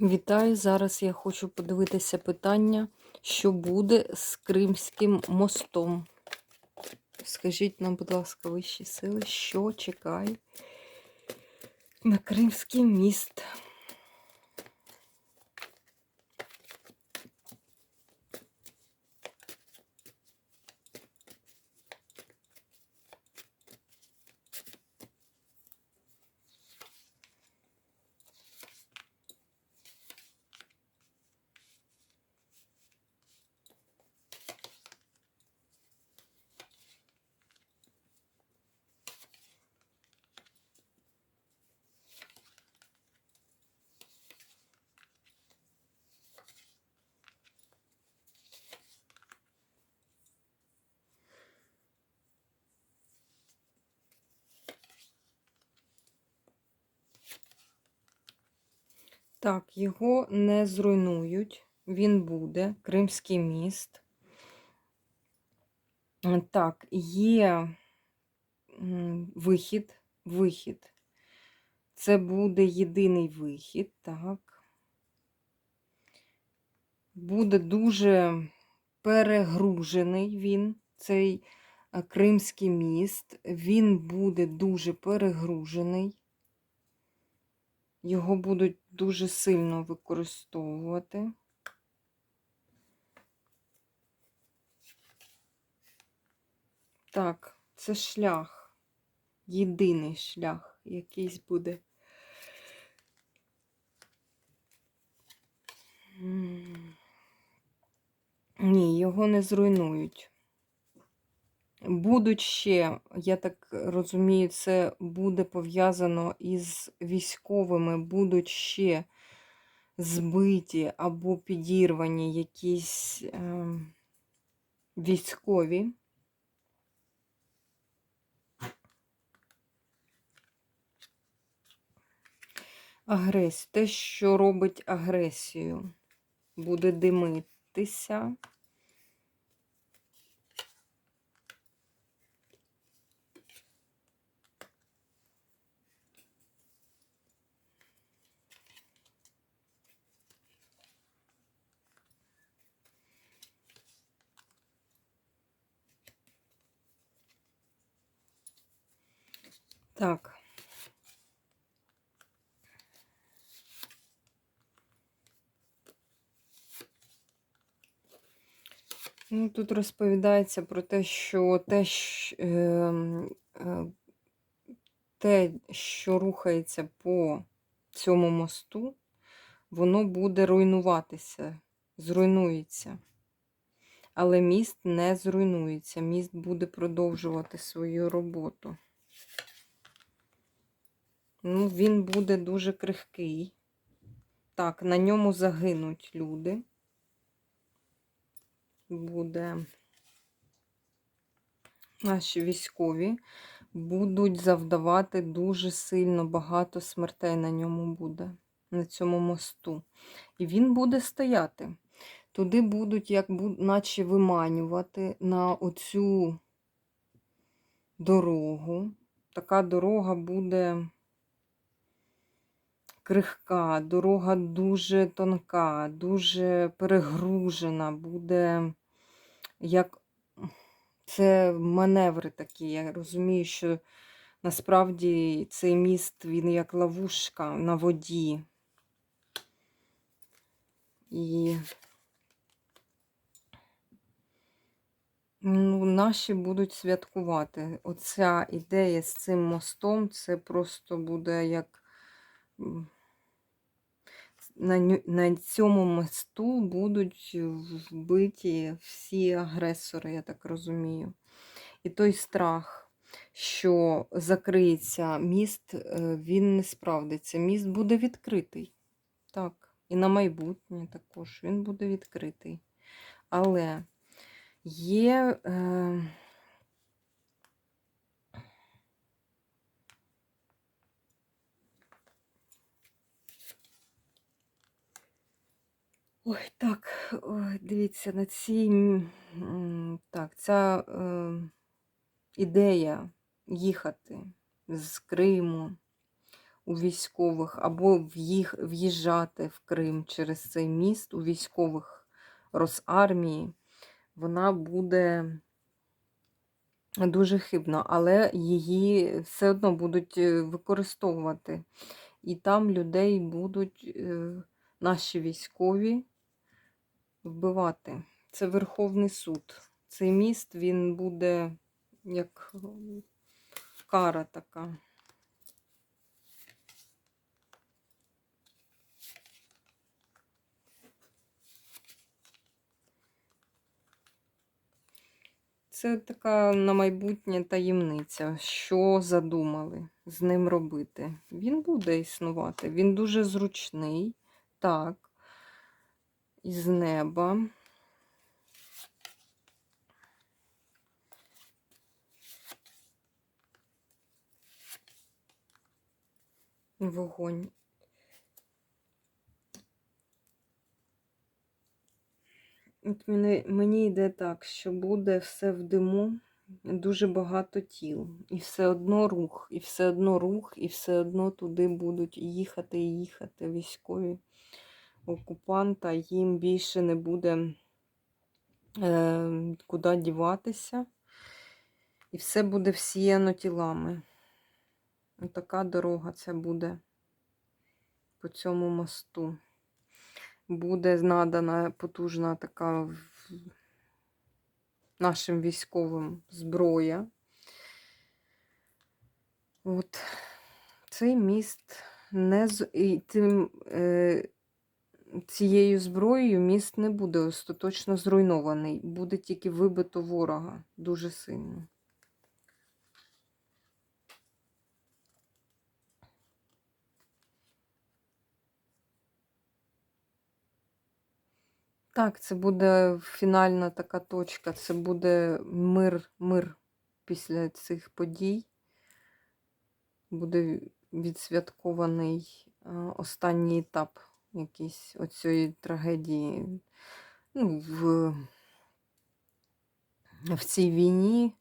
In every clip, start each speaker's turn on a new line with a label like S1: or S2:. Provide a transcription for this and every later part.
S1: Вітаю! Зараз я хочу подивитися питання, що буде з Кримським мостом. Скажіть нам, будь ласка, вищі сили, що чекає на Кримський міст? Так, його не зруйнують. Він буде, Кримський міст. Е, Так, є вихід, вихід. Це буде єдиний вихід, так. Буде дуже перегружений він, цей е, Кримський міст. Він буде дуже перегружений. Його будуть дуже сильно використовувати. Так, це шлях. Єдиний шлях якийсь буде. Ні, його не зруйнують. Будуть ще, я так розумію, це буде пов'язано із військовими, будуть ще збиті або підірвані якісь е, військові. Агресію, те, що робить агресію, буде димитися. Так. Ну, тут розповідається про те, що те, що, е, е, те, що рухається по цьому мосту, воно буде руйнуватися, зруйнується. Але міст не зруйнується, міст буде продовжувати свою роботу. Ну, Він буде дуже крихкий. Так, на ньому загинуть люди. Буде наші військові будуть завдавати дуже сильно багато смертей на ньому буде, на цьому мосту. І він буде стояти. Туди будуть, як наче виманювати на оцю дорогу. Така дорога буде крихка, дорога дуже тонка, дуже перегружена, буде як це маневри такі. Я розумію, що насправді цей міст, він як ловушка на воді. І ну, наші будуть святкувати. Оця ідея з цим мостом, це просто буде як на на цьому мосту будуть вбиті всі агресори, я так розумію. І той страх, що закриється міст, е, він не справдиться. Міст буде відкритий. Так, і на майбутнє також він буде відкритий. Але є. Е... Ой, так, ой, дивіться, на цій так, ця е, ідея їхати з Криму у військових, або в'їжджати в Крим через цей міст у військових Росармії, вона буде дуже хибна, але її все одно будуть е, використовувати. І там людей будуть е, наші військові вбивати. Це Верховний суд. Цей міст він буде як кара така. Це така на майбутнє таємниця, що задумали з ним робити. Він буде існувати. Він дуже зручний, так, із неба. Вогонь. От мені, мені йде так, що буде все в диму, дуже багато тіл. І все одно рух, і все одно рух, і все одно туди будуть їхати і їхати військові окупанта. Їм більше не буде е, куди діватися. І все буде всіяно тілами. Така дорога це буде по цьому мосту буде надана потужна така нашим військовим зброя. От цей міст не з і тим, е, цією зброєю міст не буде остаточно зруйнований, буде тільки вибито ворога дуже сильно. Так, це буде фінальна така точка. Це буде мир, мир після цих подій. Буде відсвяткований е, останній етап якийсь оцієї трагедії. Ну, в, в цій війні.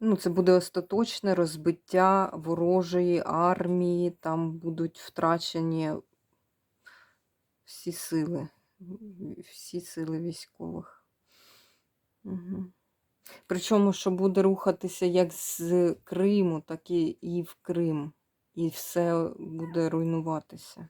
S1: Ну, це буде остаточне розбиття ворожої армії, там будуть втрачені всі сили, всі сили військових. Угу. Причому, що буде рухатися як з Криму, так і в Крим. І все буде руйнуватися.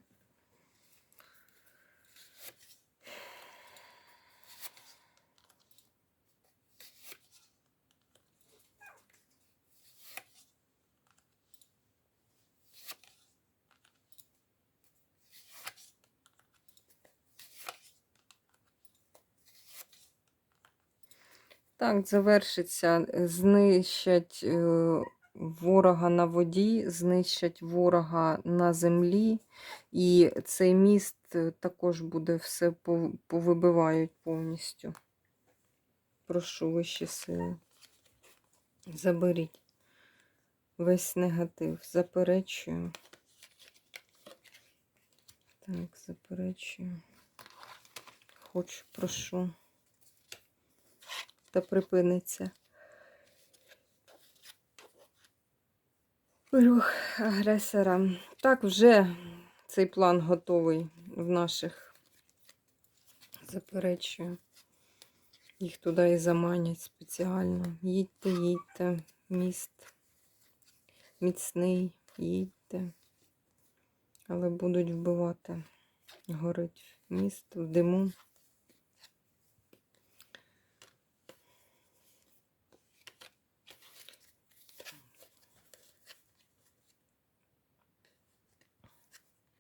S1: Так, завершиться. Знищать е, ворога на воді, знищать ворога на землі. І цей міст е, також буде все повибивають повністю. Прошу вищі сили. Заберіть весь негатив. Заперечую. Так, заперечую. Хочу, прошу. Та припиниться. Рух агресора. Так, вже цей план готовий в наших. Заперечую. Їх туди і заманять спеціально. Їдьте, їдьте, міст міцний, їдьте. Але будуть вбивати. Горить міст в диму.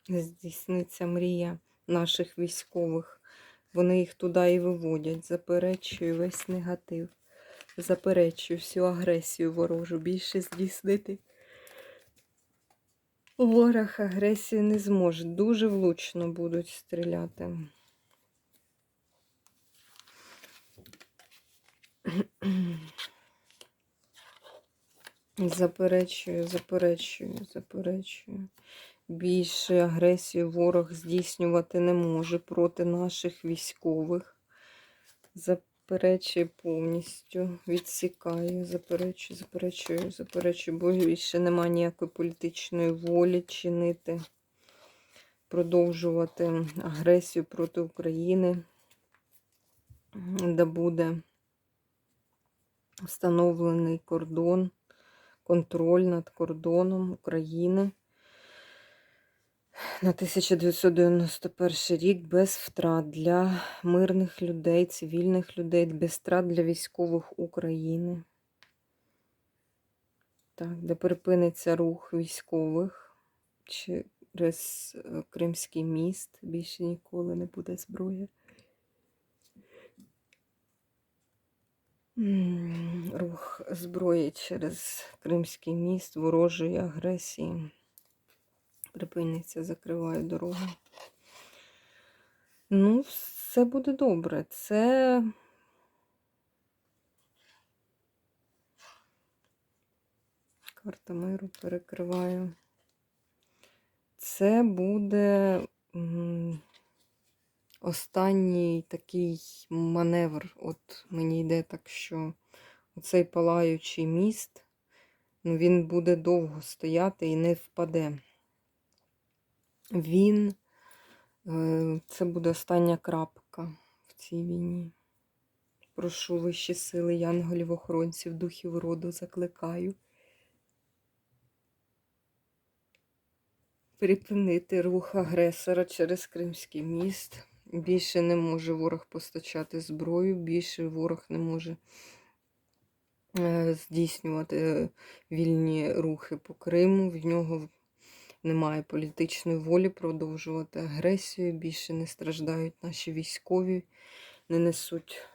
S1: Здійсниться мрія наших військових. Вони їх туди і виводять. Заперечую весь негатив. Заперечую всю агресію ворожу. Більше здійснити. Ворог агресії не зможе. Дуже влучно будуть стріляти. Заперечую, заперечую, заперечую. Більше агресію ворог здійснювати не може проти наших військових. За- заперечує повністю, відсікає, заперечує, заперечує, заперечує, бо більше немає ніякої політичної волі чинити, продовжувати агресію проти України, де буде встановлений кордон, контроль над кордоном України на 1991 рік без втрат для мирних людей, цивільних людей, без втрат для військових України. Так, де припиниться рух військових через е, Кримський міст. Більше ніколи не буде зброї. Рух зброї через Кримський міст, ворожої агресії. Припиниться, закриваю дорогу. Ну, все буде добре. Це карта миру перекриваю. Це буде останній такий маневр. От мені йде так, що оцей палаючий міст, ну, він буде довго стояти і не впаде. Він, е, це буде остання крапка в цій війні. Прошу вищі сили, янголів, охоронців, духів роду закликаю. Припинити рух агресора через Кримський міст. Більше не може ворог постачати зброю, більше ворог не може е, здійснювати вільні рухи по Криму. В нього немає політичної волі продовжувати агресію. Більше не страждають наші військові, не несуть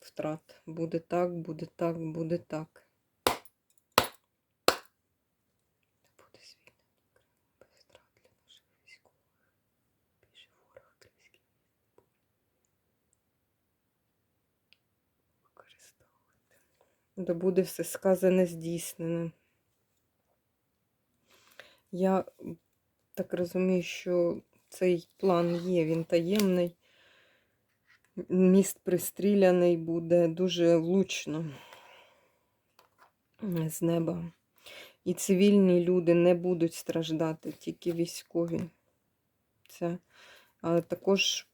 S1: втрат. Буде так, буде так, буде так. Да буде все сказане здійснене. Я так розумію, що цей план є, він таємний. Міст пристріляний буде дуже влучно з неба. І цивільні люди не будуть страждати, тільки військові. Це але також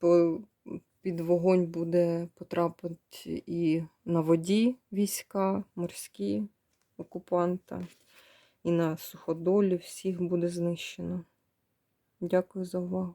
S1: під вогонь буде потрапити і на воді війська, морські окупанта, і на суходолі всіх буде знищено. Дякую за увагу.